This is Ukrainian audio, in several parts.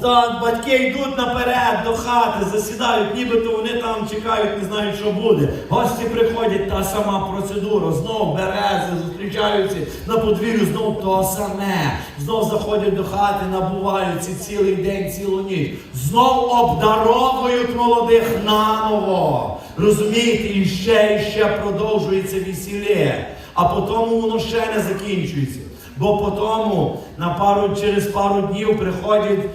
зда- батьки йдуть наперед до хати, засідають, нібито вони там чекають, не знають, що буде. Гості приходять, та сама процедура, знов берези, зустрічаються на подвір'ю, знов то саме. Знов заходять до хати, набуваються цілий день, цілу ніч. Знов обдаровують молодих наново. Розумієте, і ще, і ще продовжується весілля. А потім воно ще не закінчується. Бо потому на пару, через пару днів приходить, е,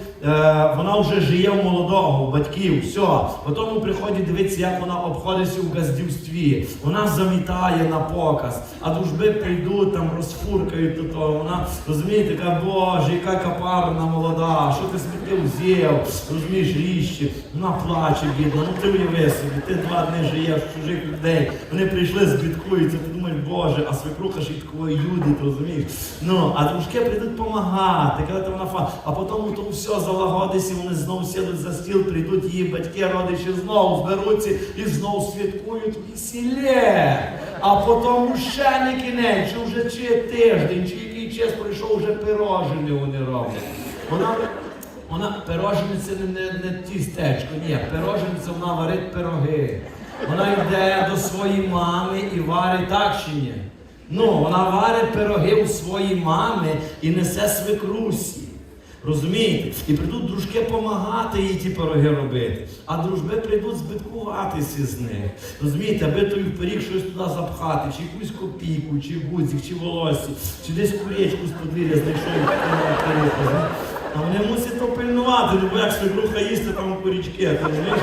вона вже жиє у молодого, у батьків, все. Потім приходить дивитися, як вона обходиться в газдівстві. Вона замітає на показ, а дружби прийдуть, там розфуркають тут. то Вона розумієте, така, боже, яка капарна молода, що ти сміття взяв, розумієш, ріщі. Вона плаче, бідна. Ну ти уяви собі, ти два дні живеш в чужих людей. Вони прийшли, збідкуються, ти думаєш, боже, а свекруха ще й такої юдить, розумієш? Ну, а дружки прийдуть допомагати, казати вона фа. А потім то все залагодиться, вони знову сядуть за стіл, прийдуть її батьки, родичі знову зберуться і знову святкують весілля. А потім ще не кінець, чи вже чи тиждень, чи який час пройшов, вже пирожини вони роблять. Вона вона пирожениця не, не, не тістечко, ні, пирожениця вона варить пироги. Вона йде до своєї мами і варить так чи ні? Ну, вона варить пироги у своїй мами і несе свекрусі. Розумієте? І прийдуть дружки допомагати їй ті пироги робити. А дружби прийдуть збиткуватися з них. Розумієте, аби той пиріг щось туди запхати, чи якусь копійку, чи гудзик, чи волосся, чи десь курячку з подвір'я знайшов. А вони мусять то пильнувати, ну бо як свекруха їсти там курічки, ти розумієш?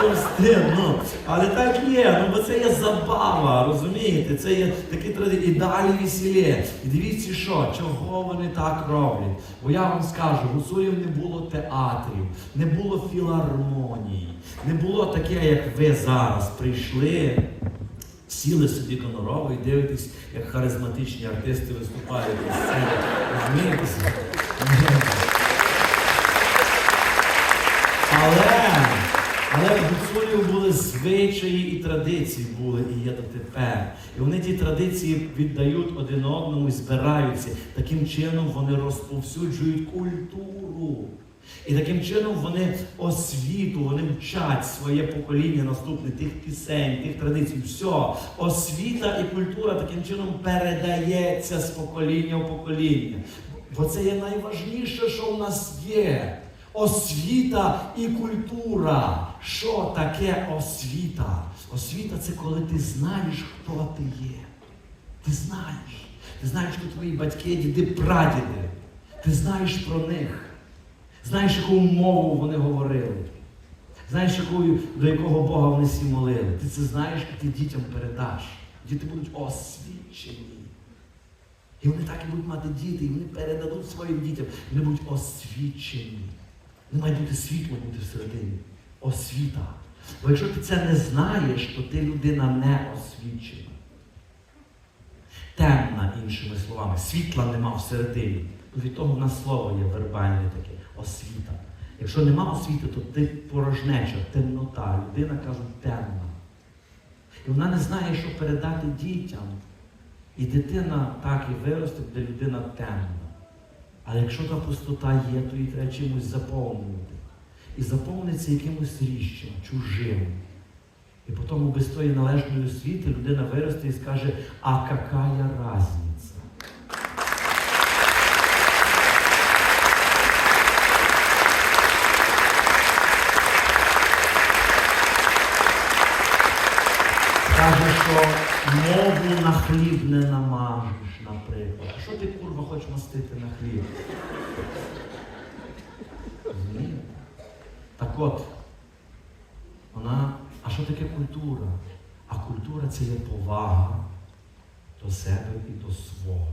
Це встидно. Але так є, ну бо це є забава, розумієте? Це є такі традиції. І далі весілля. І дивіться, що, чого вони так роблять. Бо я вам скажу, в Гуцулів не було театрів, не було філармонії, не було таке, як ви зараз прийшли. Сіли собі гонорово і дивитесь, як харизматичні артисти виступають на сцені. Розумієте? Але, але в гуцулів були звичаї і традиції були, і є дотепер. І вони ті традиції віддають один одному і збираються. Таким чином вони розповсюджують культуру. І таким чином вони освіту, вони вчать своє покоління наступне тих пісень, тих традицій. Все, освіта і культура таким чином передається з покоління в покоління. Бо це є найважніше, що в нас є. Освіта і культура. Що таке освіта? Освіта це коли ти знаєш, хто ти є. Ти знаєш. Ти знаєш, хто твої батьки, діди, прадіди. Ти знаєш про них. Знаєш, яку мову вони говорили. Знаєш, якою, до якого Бога вони всі молили. Ти це знаєш і ти дітям передаш. Діти будуть освічені. І вони так і будуть мати діти, і вони передадуть своїм дітям. Вони будуть освічені. Має бути світло бути всередині. Освіта. Бо якщо ти це не знаєш, то ти людина не освічена. Темна, іншими словами, світла нема всередині. Ну, Від того в нас слово є вербальне таке освіта. Якщо нема освіти, то ти порожнеча, темнота. Людина кажуть, темна. І вона не знає, що передати дітям. І дитина так і виросте, буде людина темна. Але якщо та пустота є, то її треба чимось заповнювати. І заповниться якимось ріщем, чужим. І потім без тої належної освіти людина виросте і скаже, а какая разниця? Каже, що мову на хліб не намажеш, курва, на хліб? Розумієте? Так от, вона, а що таке культура? А культура це є повага до себе і до свого.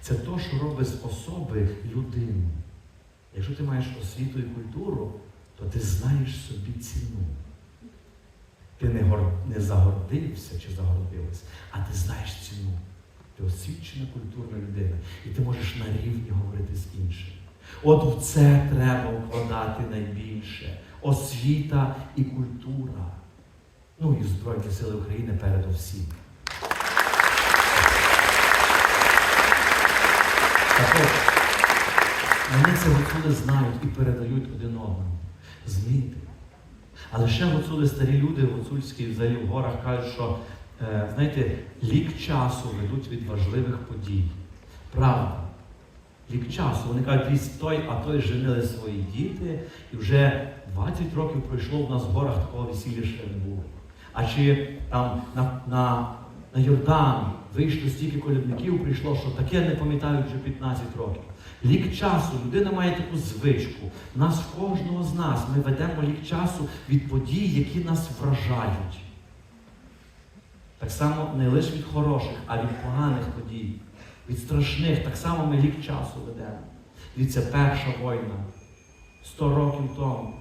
Це то, що робить з особи людину. Якщо ти маєш освіту і культуру, то ти знаєш собі ціну. Ти не, гор... не загордився чи загордилась, а ти знаєш ціну. Ти освічена культурна людина. І ти можеш на рівні говорити з іншими. От в це треба вкладати найбільше. Освіта і культура. Ну і Збройні Сили України передусім. Так от, Вони це гуцули знають і передають один одному. Змійте. Але ще гуцули старі люди, гуцульські взагалі в горах кажуть, що знаєте, лік часу ведуть від важливих подій. Правда. Лік часу. Вони кажуть, віз той, а той женили свої діти, і вже 20 років пройшло в нас в горах такого весілля ще не було. А чи там на, на, на Йордан вийшло стільки колядників, прийшло, що таке не пам'ятають вже 15 років. Лік часу, людина має таку звичку. Нас в кожного з нас ми ведемо лік часу від подій, які нас вражають. Так само не лише від хороших, а від поганих подій, від страшних. Так само ми лік часу ведемо. Дивіться, перша війна 100 років тому,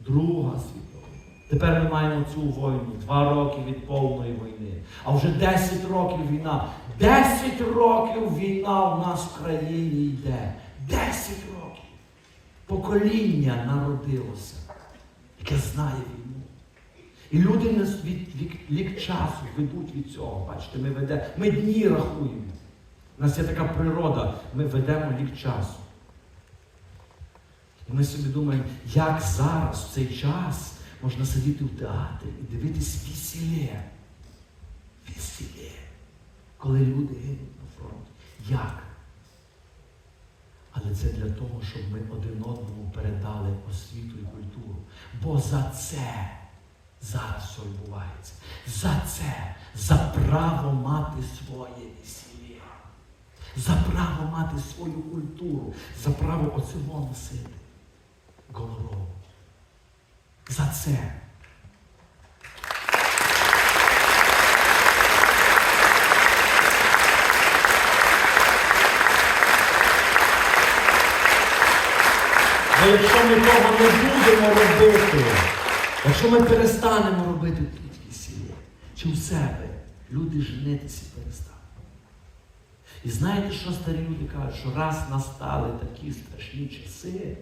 Друга світова. Тепер ми маємо цю війну, два роки від повної війни. А вже 10 років війна. 10 років війна в нас в країні йде. 10 років. Покоління народилося, яке знає війну. І люди нас від, лік часу ведуть від цього. Бачите, ми ведемо, ми дні рахуємо. У нас є така природа, ми ведемо лік часу. І ми собі думаємо, як зараз, в цей час, можна сидіти в театрі і дивитись весілє. Весілє. Коли люди гинуть на фронті. Як? Але це для того, щоб ми один одному передали освіту і культуру. Бо за це зараз все відбувається. За це, за право мати своє весілля. За право мати свою культуру, за право оцього носити гонорово. За це. Бо якщо ми того не будемо робити, якщо ми перестанемо робити тут весілля, чи у себе люди женитися перестануть. І знаєте, що старі люди кажуть, що раз настали такі страшні часи,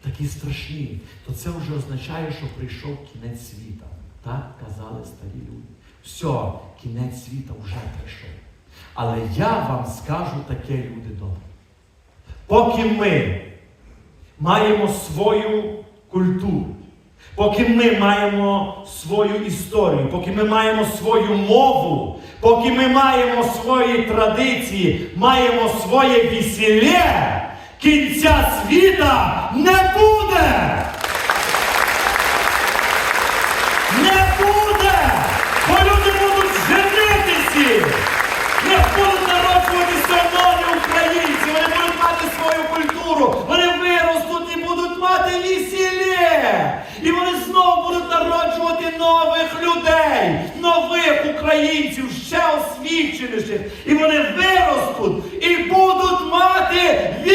такі страшні, то це вже означає, що прийшов кінець світа. Так казали старі люди. Все, кінець світа вже прийшов. Але я вам скажу таке, люди добрі. Поки ми маємо свою культуру, поки ми маємо свою історію, поки ми маємо свою мову, поки ми маємо свої традиції, маємо своє весілля, кінця світа не буде! 何?